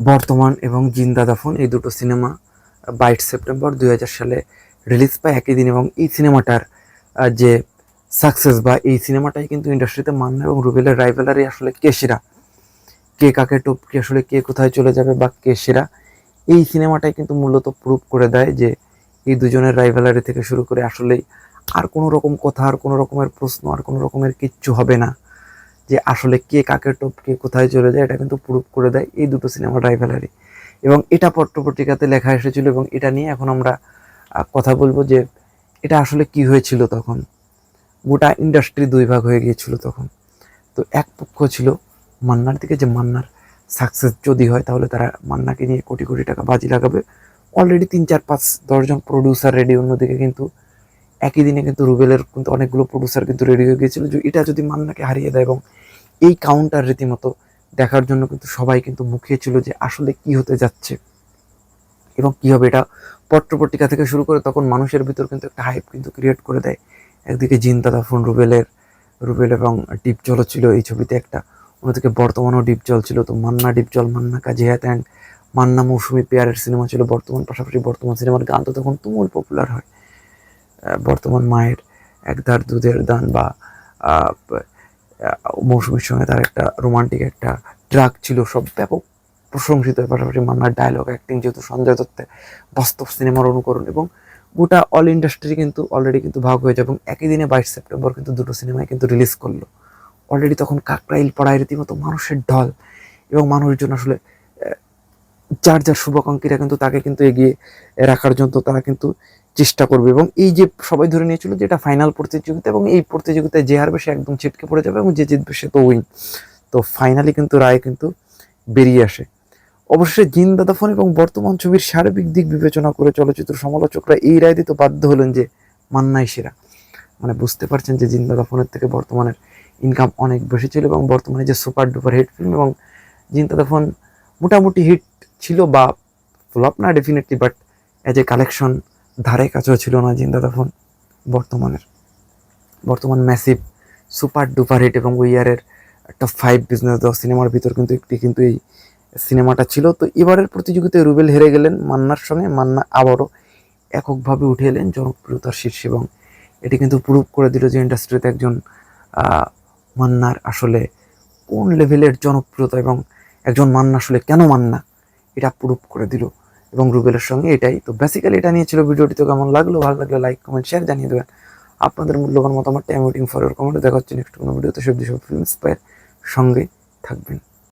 বর্তমান এবং জিন্দা দাফন, এই দুটো সিনেমা বাইশ সেপ্টেম্বর দু হাজার সালে রিলিজ পায় একই দিন এবং এই সিনেমাটার যে সাকসেস বা এই সিনেমাটাই কিন্তু ইন্ডাস্ট্রিতে মান্না এবং রুবেলের রাইভেলারি আসলে কে সেরা? কে কাকে টপকে আসলে কে কোথায় চলে যাবে বা কে সেরা? এই সিনেমাটাই কিন্তু মূলত প্রুভ করে দেয় যে এই দুজনের রাইভেলারি থেকে শুরু করে আসলেই আর কোনো রকম কথা, আর কোনো রকমের প্রশ্ন, আর কোনো রকমের কিচ্ছু হবে না। যে আসলে কে কাকে টপকে কোথায় চলে যায়, এটা কিন্তু প্রুভ করে দেয় এই দুটো সিনেমা রাইভেলারি এবং এটা পত্রপত্রিকাতে লেখা এসেছিল এবং এটা নিয়ে এখন আমরা কথা বলব যে এটা আসলে কি হয়েছিল তখন। গোটা ইন্ডাস্ট্রি দুই ভাগ হয়ে গিয়েছিল তখন। তো এক পক্ষ ছিল মান্নার দিকে যে মান্নার সাকসেস যদি হয় তাহলে তারা মান্নাকে নিয়ে কোটি কোটি টাকা বাজি লাগাবে। অলরেডি তিন, চার, পাঁচ দশজন প্রডিউসার রেডি অন্যদিকে কিন্তু একই দিনে কিন্তু রুবেলের কিন্তু অনেকগুলো প্রডিউসার কিন্তু রেডি হয়ে গিয়েছিল যে এটা যদি মান্নাকে হারিয়ে দেয় এবং এই কাউন্টার রীতিমতো দেখার জন্য কিন্তু সবাই কিন্তু মুখিয়ে ছিল যে আসলে কি হতে যাচ্ছে এবং কি হবে এটা পত্রপত্রিকা থেকে শুরু করে তখন মানুষের ভিতর কিন্তু একটা হাইপ কিন্তু ক্রিয়েট করে দেয়। একদিকে জিন্তা ফোন রুবেলের, রুবেল এবং ডিপ জলও ছিল এই ছবিতে একটা। অন্যদিকে বর্তমানেও ডিপ জল ছিল। তো মান্না ডিপ জল, মান্না কাজিহাত অ্যান্ড মান্না মৌসুমি পেয়ারের সিনেমা ছিল। বর্তমান, পাশাপাশি বর্তমান সিনেমার গান তো তখন তুমুল পপুলার হয়। বর্তমান মায়ের এক ধার দুধের দান বা মৌসুমীর সঙ্গে তার একটা রোমান্টিক একটা ট্রাক ছিল, সব ব্যাপক প্রশংসিত। পাশাপাশি মান্নার ডায়লগ অ্যাক্টিং যেহেতু সঞ্জয় দত্তের বাস্তব সিনেমার অনুকরণ এবং গোটা অল ইন্ডাস্ট্রি কিন্তু অলরেডি কিন্তু ভাগ হয়েছে এবং একই দিনে বাইশ সেপ্টেম্বর কিন্তু দুটো সিনেমায় কিন্তু রিলিজ করল। অলরেডি তখন কাকরাইল পাড়ায় রীতিমতো মানুষের ঢল এবং মানুষজন আসলে যার যার শুভাকাঙ্ক্ষীরা কিন্তু তাকে কিন্তু এগিয়ে রাখার জন্য তারা কিন্তু চেষ্টা করবে। এবং এই যে সবাই ধরে নিয়েছিল যে এটা ফাইনাল প্রতিযোগিতা এবং এই প্রতিযোগিতায় যে হারবে সে একদম ছিটকে পড়ে যাবে এবং যে জিতবে সে তো উইন তো ফাইনালি কিন্তু রায় কিন্তু বেরিয়ে আসে। অবশ্যই জিন্দা দাফন এবং বর্তমান ছবির সার্বিক দিক বিবেচনা করে চলচ্চিত্র সমালোচকরা এই রায় দিতে বাধ্য হলেন যে মান্নাই সেরা। মানে বুঝতে পারছেন যে জিন্দা দাফনের থেকে বর্তমানের ইনকাম অনেক বেশি ছিল এবং বর্তমানে যে সুপার ডুপার হিট ফিল্ম এবং জিন্দা দাফন মোটামুটি হিট ছিল বা ফ্লপ না definitely but as a collection ধারে কাছেও ছিল না জিন্দা দাফন বর্তমানের। বর্তমান ম্যাসিভ সুপার ডুপার হিট এবং ওই ইয়ারের একটা ফাইভ বিজনেস দেওয়া সিনেমার ভিতর কিন্তু একটি কিন্তু এই সিনেমাটা ছিল। তো এবারের প্রতিযোগিতায় রুবেল হেরে গেলেন মান্নার সঙ্গে, মান্না আবারও এককভাবে উঠে এলেন জনপ্রিয়তার শীর্ষে এবং এটি কিন্তু প্রুভ করে দিল যে ইন্ডাস্ট্রিতে একজন মান্নার আসলে কোন লেভেলের জনপ্রিয়তা এবং একজন মান্না আসলে কেন মান্না? এটা প্রুভ করে দিল। এবং রুবেলের সঙ্গে এটাই। তো বেসিক্যালি এটা নিয়ে ছিল ভিডিওটি তো কেমন লাগল? ভালো লাগলে লাইক কমেন্ট শেয়ার জানিয়ে দেবেন। আপনাদের মূল্যবান মতামতটা আমি ওয়েটিং ফর কমেন্টে দেখা হচ্ছে নেক্সট কোনো ভিডিওতে সব ফিল্ম পায়ের সঙ্গে থাকবেন।